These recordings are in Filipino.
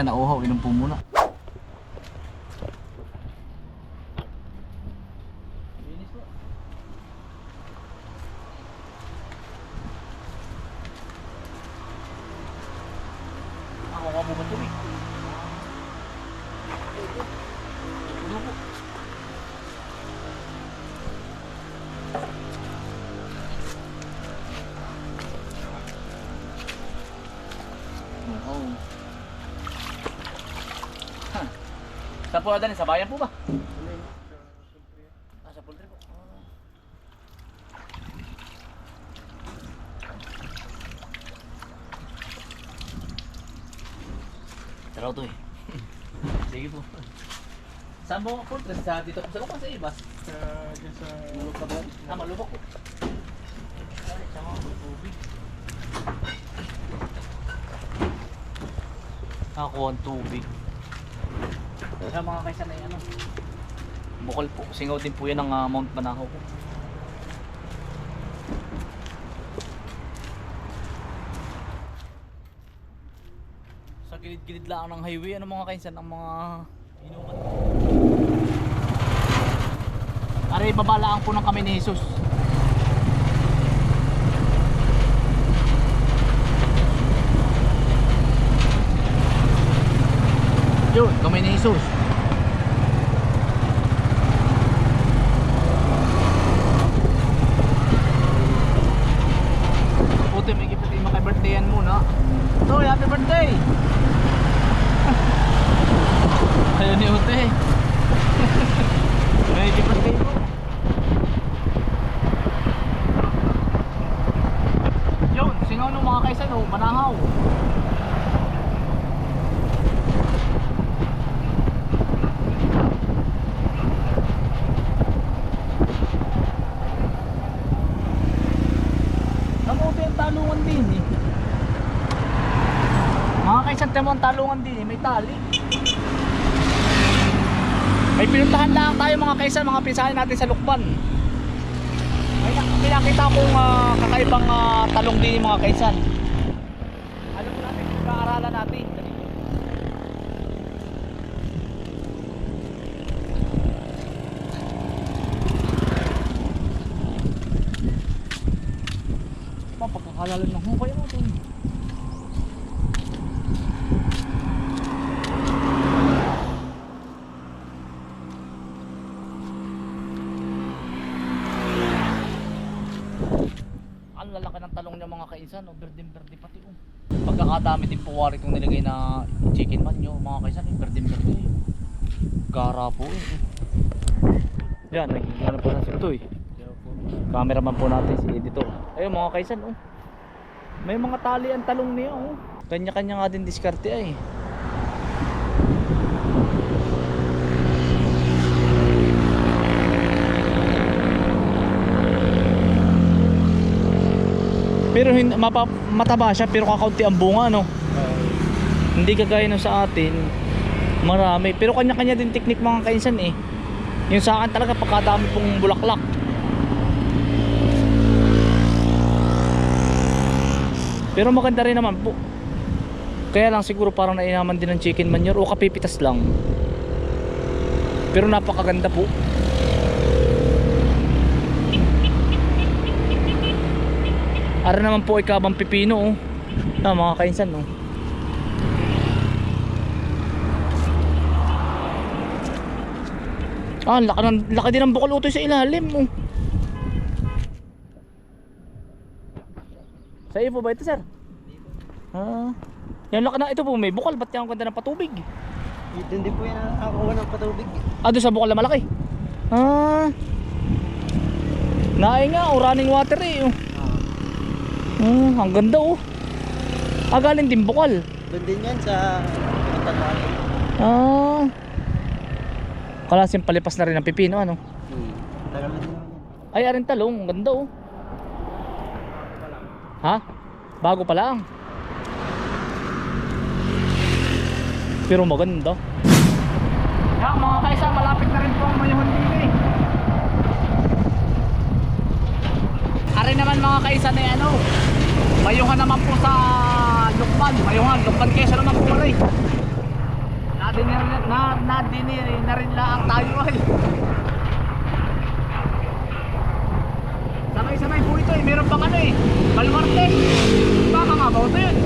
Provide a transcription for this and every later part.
kaisa na uhaw, inom po muna. Ako ka mo ba tubig? Ano Saan po dadalhin? Sa bayan po ba? Ah, sa poultry po. Ah. Taraw to eh. Sige po. Saan po ang poultry? Sa dito po sa lupa sa ibas? Sa, dyan sa... Malubok ka ba? Ah, malubok po. Ay, sama ko tubig. Ako ang tubig. Sa mga kaysa na ano. Bukol po. Singaw din po yan ng ah, Mount Banahaw po. Sa gilid-gilid lang ng highway, ano mga kainsan ang mga inuman. Aray, babalaan po ng kami ni Jesus. Yun, kami ni Jesus. Puti, may gift natin maka-birthdayan muna. Toy, happy birthday! Ayaw ni Ute. may gift birthday mo. Yun, singaw ng mga kaysa no, manahaw. Namuti ang talungan din eh. Mga kaisan temo din eh, may tali. May pinuntahan lang tayo mga kaisan, mga pinsahan natin sa Lukban. May nak- may nakita akong ah, kakaibang ah, talong din mga kaisan. Mo natin. Pa, pagkakalala ng hukay mo ito. Ang lalaki ng talong niya mga kainsan, oh, berdin-berde pati oh. Pagkakadami din po wari itong nilagay na chicken man nyo, mga kainsan, eh, berdin-berde eh. Gara po eh. Yan, nagiging po si ito eh. Cameraman po natin si editor. Ayun mga kaisan oh. May mga tali ang talong niya oh. Kanya-kanya nga din diskarte ay. Pero hin- mataba siya pero kakaunti ang bunga no. Hindi kagaya nung sa atin. Marami. Pero kanya-kanya din teknik mga kainsan eh. Yung sa akin talaga pagkadami pong bulaklak. Pero maganda rin naman po. Kaya lang siguro parang nainaman din ng chicken manure o kapipitas lang. Pero napakaganda po. Ara naman po ay kabang pipino oh. Ah, mga kainsan oh. Ah, laki, ng, laki din ng bukal utoy sa ilalim oh. Sa iyo po ba ito, sir? Ah. Yan laki na ito po, may bukal. Ba't yan ang ganda ng patubig? Hindi po yan nakakuha ng patubig. Ah, doon sa bukal na malaki. Ah. Naay nga, oh, running water eh. Oh. Oh, ang ganda oh. Ah, galing din bukal. Doon din yan sa namin. Ah. Kalasing palipas na rin ng pipino, ano? Hmm. Ay, arin talong. Ang ganda oh. Ha? Bago pa lang. Pero maganda. Yan mga kaisa, malapit na rin po ang mayuhan din eh. Ari naman mga kaisa na ano, mayuhan naman po sa Lukban. Mayuhan, Lukban Quezon naman po rin. Sinir na na diniri na rin lang tayo ay. Sabay-sabay po ito eh. Meron pang ano eh. Balmarte. Baka nga ba ito yun?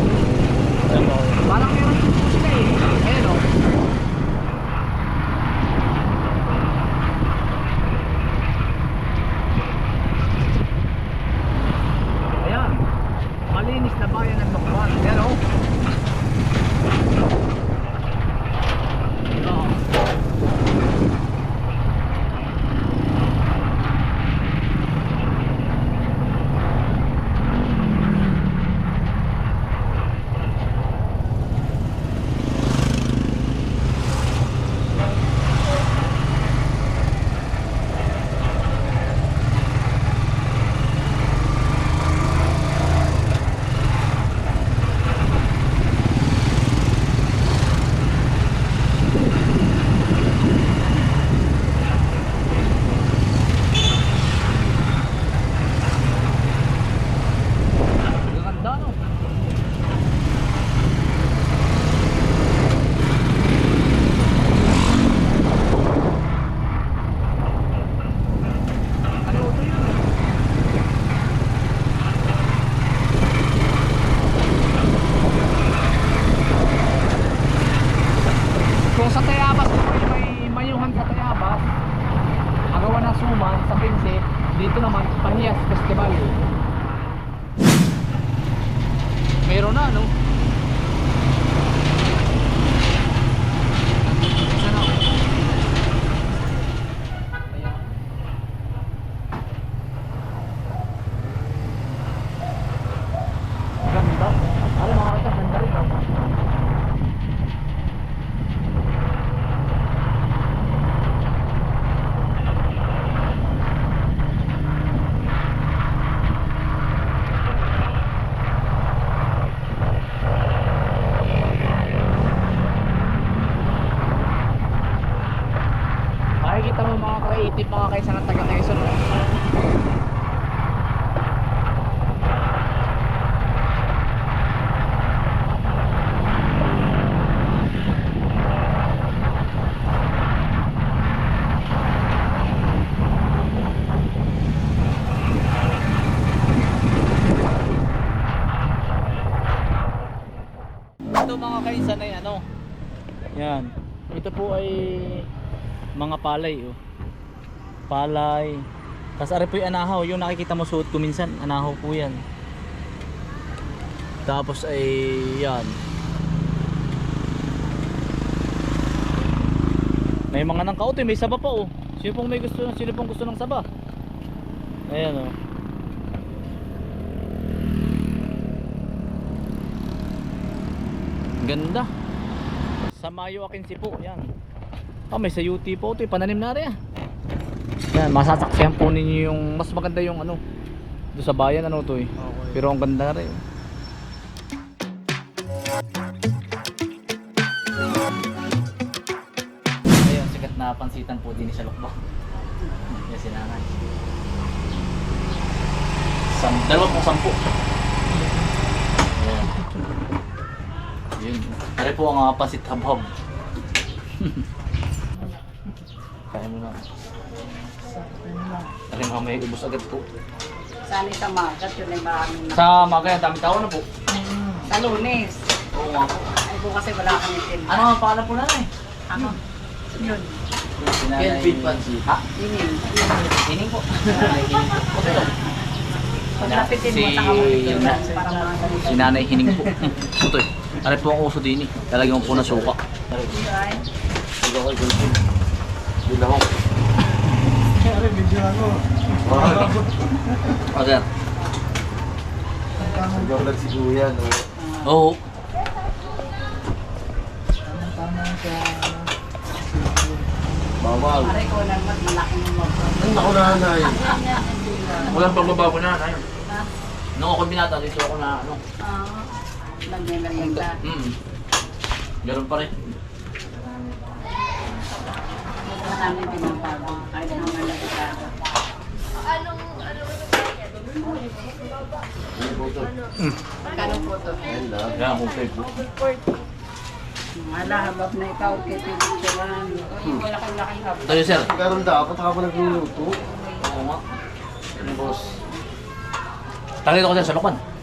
Po ay mga palay oh. Palay. Tapos ari po yung anahaw, yung nakikita mo suot ko minsan, anahaw po yan. Tapos ay yan. May mga nang kautoy, may saba pa oh. Sino pong may gusto, sino pong gusto ng saba? Ayan oh. Ganda. Sa Mayo Akinsi po, yan. Ah, may sa UT po ito, pananim na rin. ah. Yan, masasaksihan po ninyo yung mas maganda yung ano. Doon sa bayan ano to eh. Okay. Pero ang ganda rin. Ayun, sikat na pansitan po din sa Lokbo. Yan si nanay. Sam, dalawa pong sampu. Ayan. Yun. Ari po ang uh, pansit habhab. Kaya mo na. Ari mamaya ubos agad po. Sana sa magat, yun ay maraming na. Sa Magaya, dami tao na po. Sa lunes. Oo nga po. Ay bukas ay wala kami tinda. Ano ang pangalan po nanay? Ano? Yun. Kelvin Pansi. Ha? Inin. Hining po. Hining po. Ito. Pag napitin mo Si- sa kamay, na. Si Nanay Hining po. Eh. Ano po ang uso din eh. Talagang po na suka. Ikaw kay Kelvin. Bila ko. Kaya video ano. Okay. Nag-vlog si Kuya, no? Oo. Bawal. pare ko naman malaking mo. Ang ako nanay. Walang pagbabago na nanay. Nung ako binata dito ako na ano. Ah, nagmemerienda. Mm. Ganun pa rin. Ito na namin pinabago. Kahit na malaki ka. Ano po to? Magkano po to? Ayun lang. Kaya akong Facebook. Wala, habab na ikaw, kitipicturan. Yung malaki-laki habab. Ito yun, sir. Ganun dapat ako nagluluto. Oo nga. Ano, boss? Tangin ko sir sa Lokman.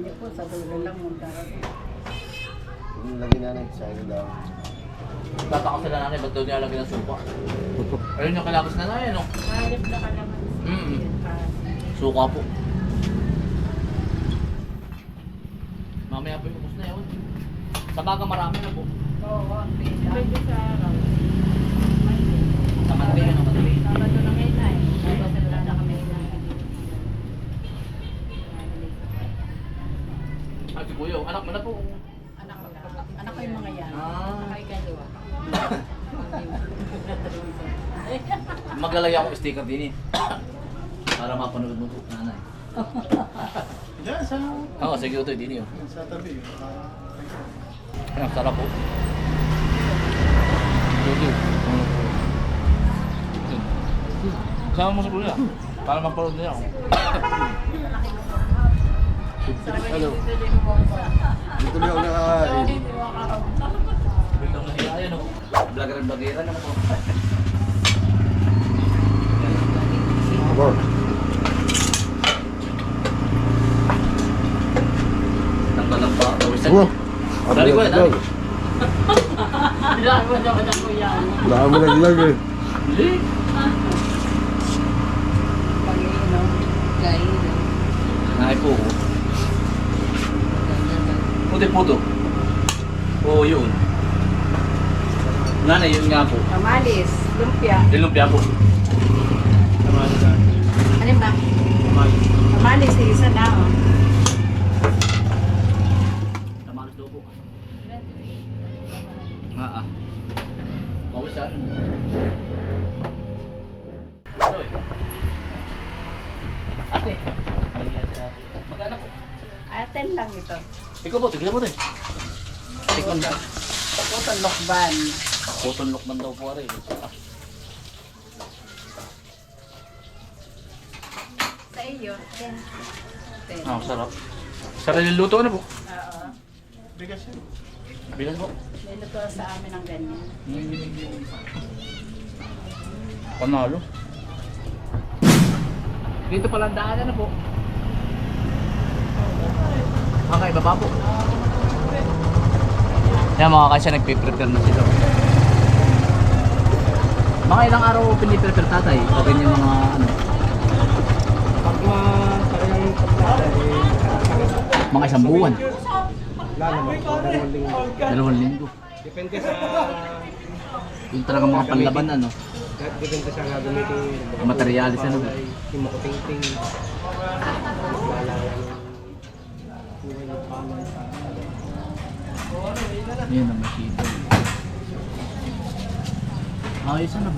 Hindi po, sa dulo lang darating. Yung lagyan na natin sa ano daw. Tataka sila nanay, ba't daw nilalagyan ng suka? Ayun yung kalabas na nanay, no? Mahalip na ka naman. Mm. Suka po. Mamaya po yung ubos na yun. Sa baga marami na po. Oo, pwede sa araw. Sa Monday, ano, Monday. Sabado na ngayon na eh. Sabado na lang kami na. Ah, si Kuya, anak mo na po. Anak ko. Anak ko yung mga yan. Ah. Anak ko yung kaliwa. Maglalagay ako sticker din eh. Para mapanood mo po, nanay. Diyan, sa... Oo, sige ito, din yun. Sa tabi. ah, Ang sarap po. Sige. Sama mo sa kuya. Para mapanood niya ako. Ano? Dito lang ako nakakain. Yan. Vlogger and vlogera naman po. Abo. Tanggalan pa. Tawisan. Ano? Dali ko, dali. Ilan mo ka ng kuya. Baka mo naglag eh. Hindi. Pag-iinom. Kainom. Ay po. Puti puto. Oo, yun. Nanay, yun nga po. Kamalis. Lumpia. Nilumpia po. Ano ba? Kamalis, Cotton lock man daw po rin. Sa iyo, ten. Ten. Ah, sarap. Sarili luto na po. Oo. Bigas yun. Bilang po. May luto sa amin ng ganyan. Panalo. Dito pala ang daanan na po. Okay, baba po. Yan mga kasi nagpe-prepare na sila. Mga ilang araw piniprepare tatay? O ganyan mga ano? Pag talagang pagkada eh. Mga isang buwan. Dalawang linggo. Depende sa... Yung talaga mga panlaban ano. Depende sa gagamitin. Materialis, ano? Yung makuting-ting. Lalayan. Buhay ng palay. Yan ang makita. Ayos na.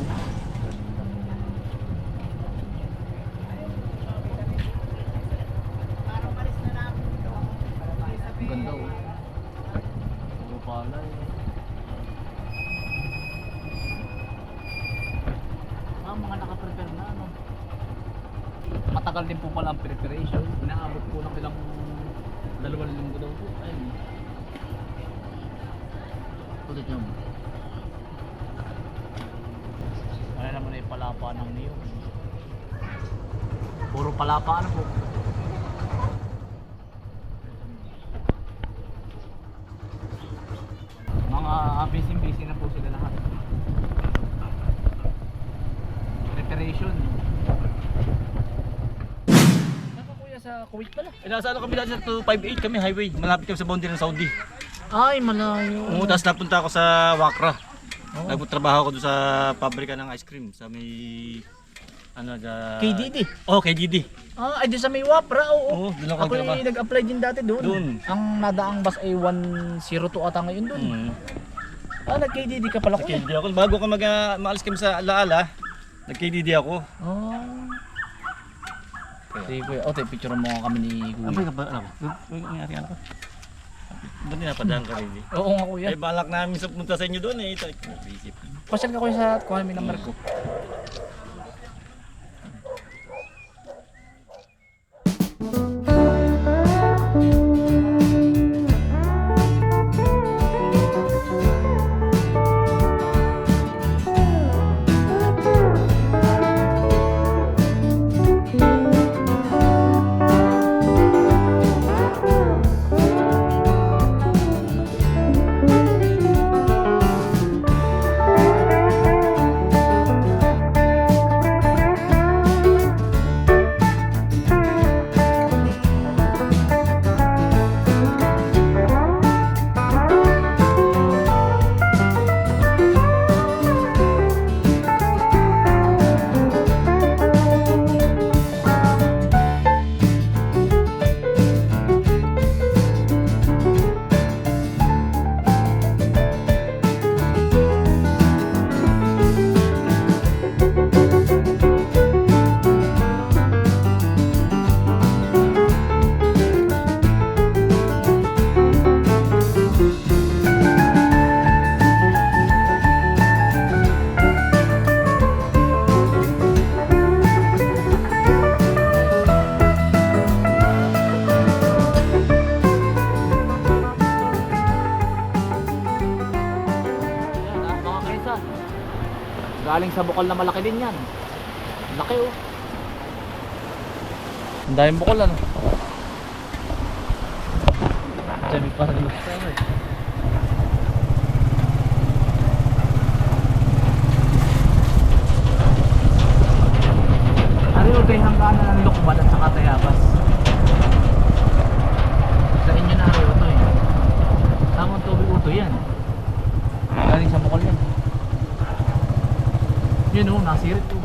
Ang ganda oh. Puro palay. Ah, mga nakaprepare na ano. Matagal din po pala ang preparation. Inaabot po ng ilang dalawang linggo daw po. Ayun. Ulit yung Ano naman yung palapa ng niyo. Puro palapa ano po. Mga busy-busy na po sila lahat. Preparation. Sa Kuwait pala. Eh, nasa ano kami dati sa 258 kami highway. Malapit kami sa boundary ng Saudi. Ay, malayo. Oo, tapos napunta ako sa Wakra. Nagtrabaho ako doon sa pabrika ng ice cream sa may ano da KDD. Oh, kay Didi. Ah, ay di sa may Wapra, oo. Oo, doon ako Ako nagtrabaho. yung nag-apply din dati doon. Doon. Ang nadaang bus ay 102 ata ngayon doon. Mm. Ah, nag-KDD ka pala ko eh. Nag-KDD ako. Bago ka mag uh, maalis kami sa Alaala, nag-KDD ako. Ah. Sige kuya. O, tayo picture mo kami ni kuya. ba? Ano nangyari ano ko? Doon din napadaan ka rin. Oo nga kuya. Ay, balak namin sa punta sa inyo doon eh. Pasyal ka kuya sa kuha namin number ko. Bukal na malaki din yan. Laki oh. Ang daming bukal ano. Dami pa rin. Ano yung tayo hangganan ng lukban at saka tayabas? Sa inyo na rin ito eh. Tamang tubig uto yan. Galing sa bukal yan. Yun oh, nasirit oh.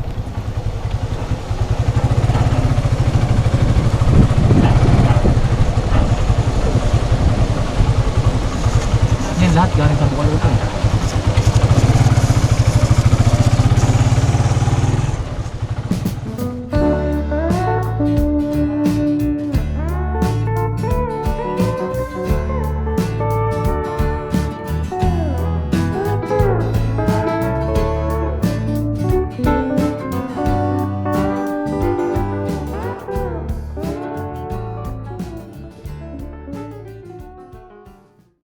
Yan lahat galing sa bukal uto.